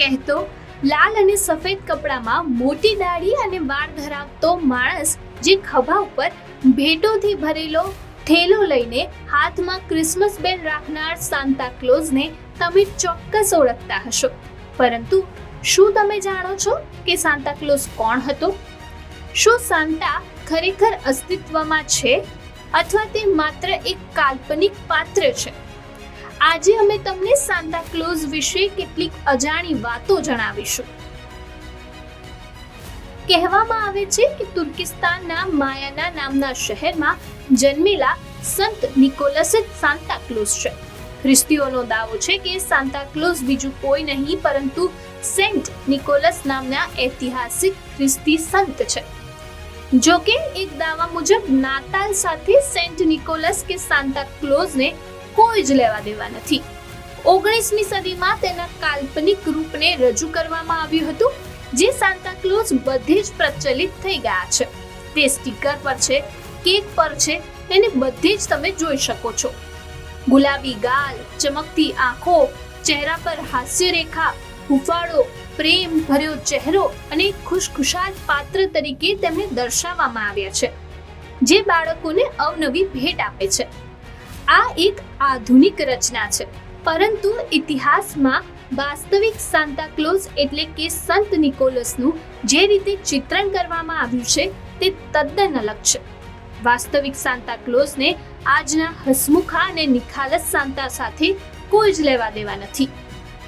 કહેતો, લાલ અને સફેદ કપડામાં મોટી દાઢી અને વાળ ધરાવતો માણસ જે ખભા ઉપર ભેટોથી ભરેલો થેલો લઈને હાથમાં ક્રિસમસ બેલ રાખનાર સાન્તા ક્લોઝને તમે ચોક્કસ ઓળખતા હશો. પરંતુ શું તમે જાણો છો કે સાન્તા ક્લોઝ કોણ હતો? શું સાન્તા ખરેખર અસ્તિત્વમાં છે અથવા તે માત્ર એક કાલ્પનિક પાત્ર છે? આજે અમે તમને સાન્તા ક્લોઝ વિશે કેટલીક અજાણી વાતો જણાવીશું. કહેવામાં આવે છે કે તુર્કિસ્તાનના માયાના નામના શહેરમાં જન્મેલા સંત નિકોલસ જ સાન્તા ક્લોઝ છે. ખ્રિસ્તીઓનો દાવો છે કે સાન્તા ક્લોઝ બીજું કોઈ નહીં, પરંતુ સેન્ટ નિકોલસ નામના ઐતિહાસિક ખ્રિસ્તી સંત છે. જો કે એક દાવા મુજબ, નાતાલ સાથે સેન્ટ નિકોલસ કે સાન્તા ક્લોઝને કોઈ જ લેવા દેવા નથી. ઓગણીસમી સદીમાં તેના કાલ્પનિક રૂપને રજૂ કરવામાં આવ્યું હતું, જે સાન્તાક્લોઝ બધે જ પ્રચલિત થઈ ગયા છે. તે સ્ટીકર પર છે, કેક પર છે તેને બધે જ તમે જોઈ શકો છો. ગુલાબી ગાલ, ચમકતી આંખો, ચહેરા પર હાસ્ય રેખા હુફાળો, પ્રેમ ભર્યો ચહેરો અને ખુશખુશાલ પાત્ર તરીકે તેમને દર્શાવવામાં આવ્યા છે, જે બાળકોને અવનવી ભેટ આપે છે. આ એક આધુનિક રચના છે. પરંતુ ઇતિહાસમાં વાસ્તવિક સાન્તા ક્લોઝ એટલે કે સંત નિકોલસનું જે રીતે ચિત્રણ કરવામાં આવ્યું છે, તે તદ્દન અલગ છે. વાસ્તવિક સાન્તા ક્લોઝને આજના હસમુખા અને નિખાલસ સાન્તા સાથે કોઈ જ લેવા દેવા નથી.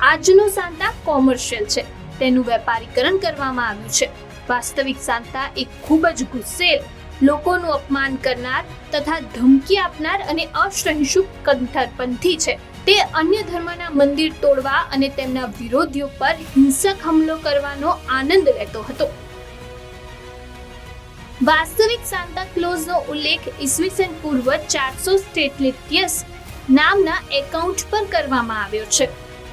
આજનો સાન્તા કોમર્શિયલ છે. તેનું વેપારીકરણ કરવામાં આવ્યું છે. વાસ્તવિક સાન્તા એક ખૂબ જ ગુસ્સેલ લોકોનું અપમાન કરનાર તથા ધમકી આપનાર અને અસહિષ્ણુ કંઠરપંથી છે. તે અન્ય ધર્મના મંદિર તોડવા અને તેમના વિરોધીઓ પર હિંસક હુમલો કરવાનો આનંદ લેતો હતો. વાસ્તવિક સાન્તા ક્લોઝનો ઉલ્લેખ ઈસવીસન પૂર્વ ચારસો સ્ટેટલિટિયસ નામના એકાઉન્ટ પર કરવામાં આવ્યો છે.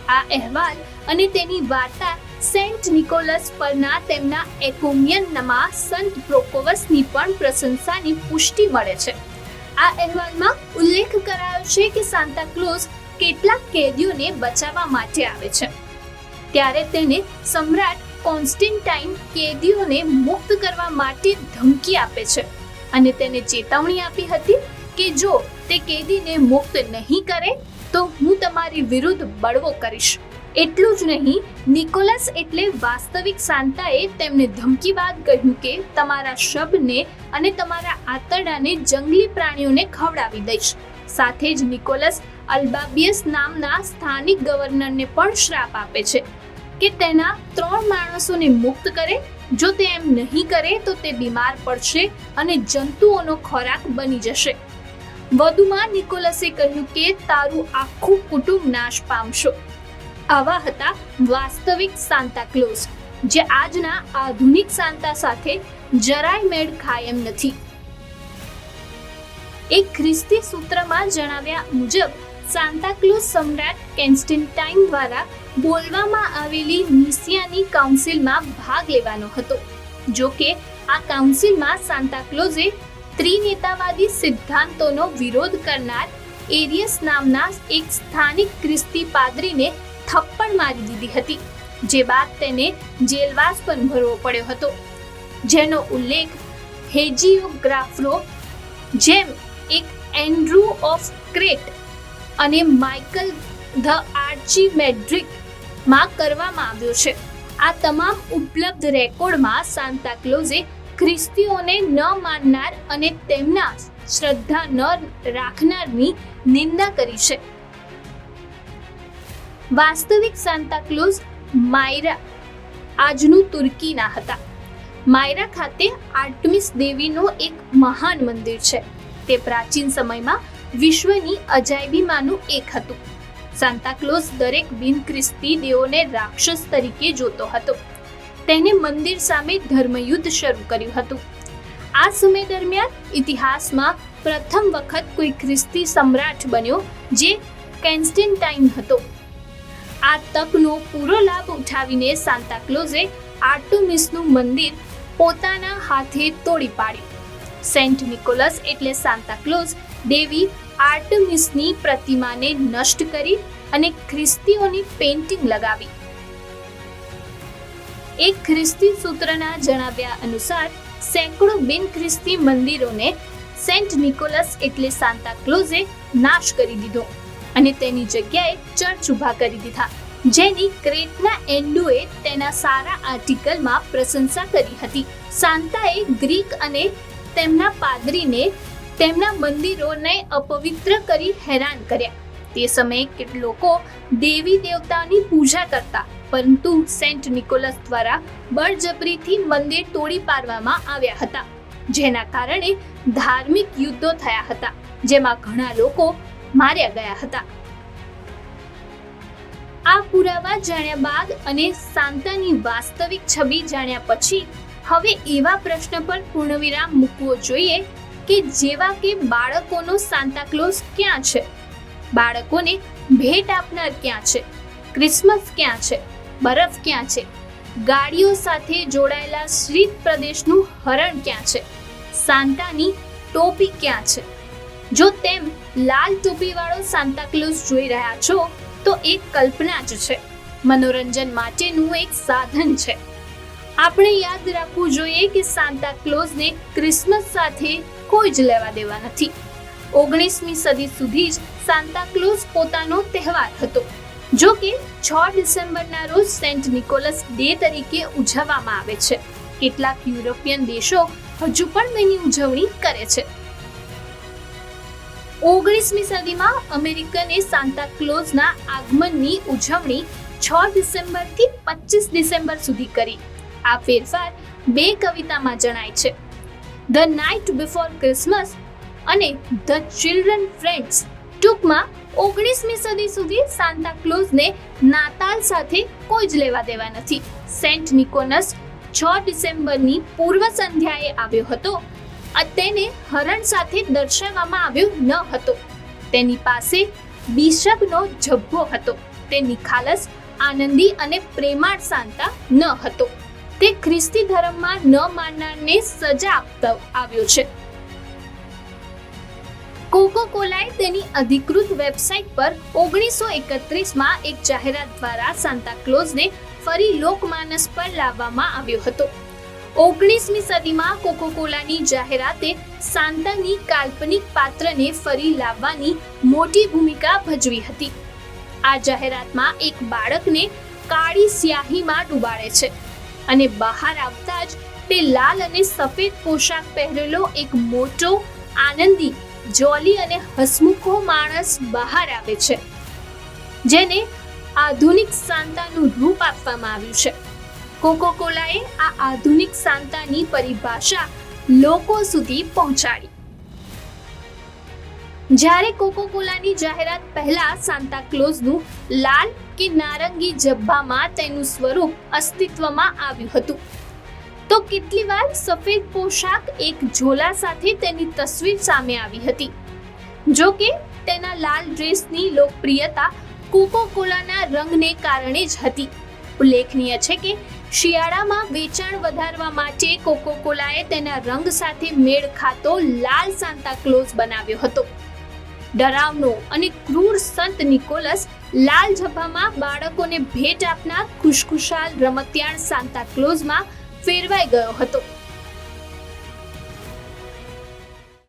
આ અહેવાલ અને તેની વાર્તા સેન્ટ નિકોલસ પરના તેમના એકોમિયનમાં સંત પ્રોકોવસની પણ પ્રશંસાની પુષ્ટિ મળે છે. આ અહેવાલમાં ઉલ્લેખ કરાયો છે કે સાન્તા ક્લોઝ કેટલાક કેદીઓને બચાવવા માટે આવે છે. ત્યારે તેને સમ્રાટ કોન્સ્ટન્ટાઇન કેદીઓને મુક્ત કરવા માટે ધમકી આપે છે અને તેને ચેતવણી આપી હતી કે જો તે કેદીને મુક્ત નહીં કરે, તો હું તમારી વિરુદ્ધ બળવો કરીશ. એટલું જ નહીં, નિકોલસ એટલે વાસ્તવિક સાન્તાએ તેમને ધમકી બાદ કહ્યું કે, તમારા શબને અને તમારા આંતરડાને જંગલી પ્રાણીઓને ખવડાવી દઈશ. સાથે જ નિકોલસ અલ્બાબિયસ નામના સ્થાનિક ગવર્નરને પણ શ્રાપ આપે છે કે તેના ત્રણ માણસોને મુક્ત કરે. જો તે એમ નહીં કરે, તો તે બીમાર પડશે અને જંતુઓનો ખોરાક બની જશે. વધુમાં નિકોલસે કહ્યું કે, તારું આખું કુટુંબ નાશ પામશો. આવા હતા વાસ્તવિક સાન્તા ક્લોઝ, જે આજના આધુનિક સાન્તા સાથે જરાય મેળ ખાય એમ નથી. એક ખ્રિસ્તી સૂત્રમાં જણાવ્યા મુજબ, સાન્તા ક્લોઝ સમ્રાટ કેન્સ્ટિન્ટાઇન દ્વારા બોલવામાં આવેલી નિસિયાની કાઉન્સિલમાં ભાગ લેવાનો હતો. જો કે, આ કાઉન્સિલમાં સાન્તા ક્લોઝે ત્રિનેતાવાદી સિદ્ધાંતોનો વિરોધ કરનાર એરિયસ નામના એક સ્થાનિક ખ્રિસ્તી પાદરીને થપ્પડ મારી દીધી હતી, જે બાદ તેને જેલવાસ પણ ભરવો પડ્યો હતો. જેનો ઉલ્લેખ હેજિયોગ્રાફરો જેમ એક એન્ડ્રુ ઓફ ક્રેટ અને માઇકલ ધ આર્ચી મેડ્રિકમાં કરવામાં આવ્યો છે. આ તમામ ઉપલબ્ધ રેકોર્ડમાં સાન્તા ક્લોઝે ખ્રિસ્તીઓને ન માનનાર અને તેમના શ્રદ્ધા ન રાખનારની નિંદા કરી છે. વાસ્તવિક સાન્તાક્લોઝ માયરા આજનું તુર્કીના હતા. માયરા ખાતે આર્ટમિસ દેવીનું એક મહાન મંદિર છે. તે પ્રાચીન સમયમાં વિશ્વની અજાયબીમાંનું એક હતું. સાન્તાક્લોઝ દરેક બિન ખ્રિસ્તી દેવોને રાક્ષસ તરીકે જોતો હતો. તેને મંદિર સામે ધર્મયુદ્ધ શરૂ કર્યું હતું. આ સમય દરમિયાન ઇતિહાસમાં પ્રથમ વખત કોઈ ખ્રિસ્તી સમ્રાટ બન્યો જે કેન્સ્ટિન્ટાઇન હતો. આ તકનો પૂરો લાભ ઉઠાવીને સાંતાક્લોઝે આર્ટુમિસનું મંદિર પોતાના હાથે તોડી પાડ્યું. સેન્ટ નિકોલસ એટલે સાંતાક્લોઝ દેવી આર્ટમિસની પ્રતિમાને નષ્ટ કરી અને ખ્રિસ્તીઓની પેઇન્ટિંગ લગાવી. એક ખ્રિસ્તી સૂત્રના જણાવ્યા અનુસાર સેંકડો બિન ખ્રિસ્તી મંદિરોને સેન્ટ નિકોલસ એટલે સાન્તા ક્લોઝે નાશ કરી દીધો. અને તેની જગ્યાએ ચર્ચ ઊભા કરી દીધા. જેની ક્રેટના એન્ડુએ તેના સારા આર્ટિકલમાં પ્રશંસા કરી હતી. સાંતાએ ગ્રીક અને તેમના પાદરીને તેમના મંદિરોને અપવિત્ર કરી હેરાન કર્યા. તે સમયે કેટલ લોકો દેવી દેવતાની પૂજા કરતા, પરંતુ સેન્ટ નિકોલસ દ્વારા બળજબરીથી મંદિર તોડી પાડવામાં આવ્યા હતા. જેના કારણે ધાર્મિક યુદ્ધો થયા હતા, જેમાં ઘણા લોકો માર્યા ગયા હતા. આ પુરાવા જાણ્યા બાદ અને સાંતાની વાસ્તવિક છબી જાણ્યા પછી હવે એવા પ્રશ્ન પર પૂર્ણવિરામ મૂકવો જોઈએ કે જેવા કે બાળકોનો સાંતાક્લોઝ ક્યાં છે? બાળકોને ભેટ આપનાર ક્યાં છે? ક્રિસમસ ક્યાં છે? બરફ ક્યાં છે? ગાડીઓ સાથે જોડાયેલા શ્રીત પ્રદેશનું હરણ ક્યાં છે? સાંતાની ટોપી ક્યાં છે? જો તેમ લાલ ટોપીવાળો સાન્તાક્લોઝ જોઈ રહ્યા છો, તો એક કલ્પના જ છે. મનોરંજન માટેનું એક સાધન છે. આપણે યાદ રાખવું જોઈએ કે સાન્તાક્લોઝને ક્રિસમસ સાથે કોઈ જ લેવા દેવા નથી. ઓગણીસમી સદી સુધી જ સાન્તાક્લોઝ પોતાનો તહેવાર હતો, જો કે છ ડિસેમ્બરના રોજ સેન્ટ નિકોલસ ડે તરીકે ઉજવવામાં આવે છે. કેટલાક યુરોપિયન દેશો હજુ પણ તેની ઉજવણી કરે છે. ઓગણીસમી સદીમાં અમેરિકને સાન્તા ક્લોઝના આગમનની ઉજવણી છ ડિસેમ્બરથી પચીસ ડિસેમ્બર સુધી કરી. આ ફેરફાર બે કવિતામાં જણાય છે. ધ નાઇટ બિફોર ક્રિસમસ અને ધ ચિલ્ડ્રન ફ્રેન્ડ્સ ટૂંકમાં ઓગણીસમી સદી સુધી સાન્તા ક્લોઝને નાતાલ સાથે કોઈ જ લેવા દેવા નથી. સેન્ટ નિકોનસ છ ડિસેમ્બરની પૂર્વ સંધ્યાએ આવ્યો હતો. તેને હરણ સાથે દર્શાવવામાં આવ્યો ન હતો. તેની પાસે બિશપનો જબ્બો હતો. તે નિખાલસ આનંદી અને પ્રેમાળ સાંતા ન હતો. તે ખ્રિસ્તી ધર્મમાં ન માનનારને સજા આપતો આવ્યો છે. કોકો કોલાએ તેની અધિકૃત વેબસાઇટ પર ઓગણીસો એકત્રીસમાં એક જાહેરાત દ્વારા સાન્તા ક્લોઝને ફરી લોકમાનસ પર લાવવામાં આવ્યો હતો. ઓગણીસમી સદીમાં કોકોકોલાની જાહેરાતે સાંતાની કાલ્પનિક પાત્રને ફરી લાવવાની મોટી ભૂમિકા ભજવી હતી. આ જાહેરાતમાં એક બાળકને કાળી સ્યાહીમાં ડૂબાડે છે અને બહાર આવતા જ તે લાલ અને સફેદ પોશાક પહેરેલો એક મોટો, આનંદી જોલી અને હસમુખો માણસ બહાર આવે છે. જેને આધુનિક સાંતાનું રૂપ આપવામાં આવ્યું છે. કોકો કોલાએ આ આધુનિક સાંતાની પરિભાષા લોકો સુધી પહોંચાડી. જ્યારે કોકો કોલાની જાહેરાત પહેલા સાન્તા ક્લોઝનું લાલ કે નારંગી જબ્બામાં તેનું સ્વરૂપ અસ્તિત્વમાં આવ્યું હતું. તો કેટલી વાર સફેદ પોશાક એક ઝોલા સાથે તેની તસવીર સામે આવી હતી. જો કે, તેના લાલ ડ્રેસની લોકપ્રિયતા કોકો કોલાના રંગને કારણે જ હતી. ઉલ્લેખનીય છે કે શિયાળામાં વેચાણ વધારવા માટે કોકો કોલાએ તેના રંગ સાથે મેળ ખાતો લાલ સાન્તા ક્લોઝ બનાવ્યો હતો. ડરાવનો અને ક્રૂર સંત નિકોલસ લાલ ઝભામાં બાળકોને ભેટ આપનાર ખુશખુશાલ રમતિયાળ સાન્તા ક્લોઝમાં ફેરવાઈ ગયો હતો.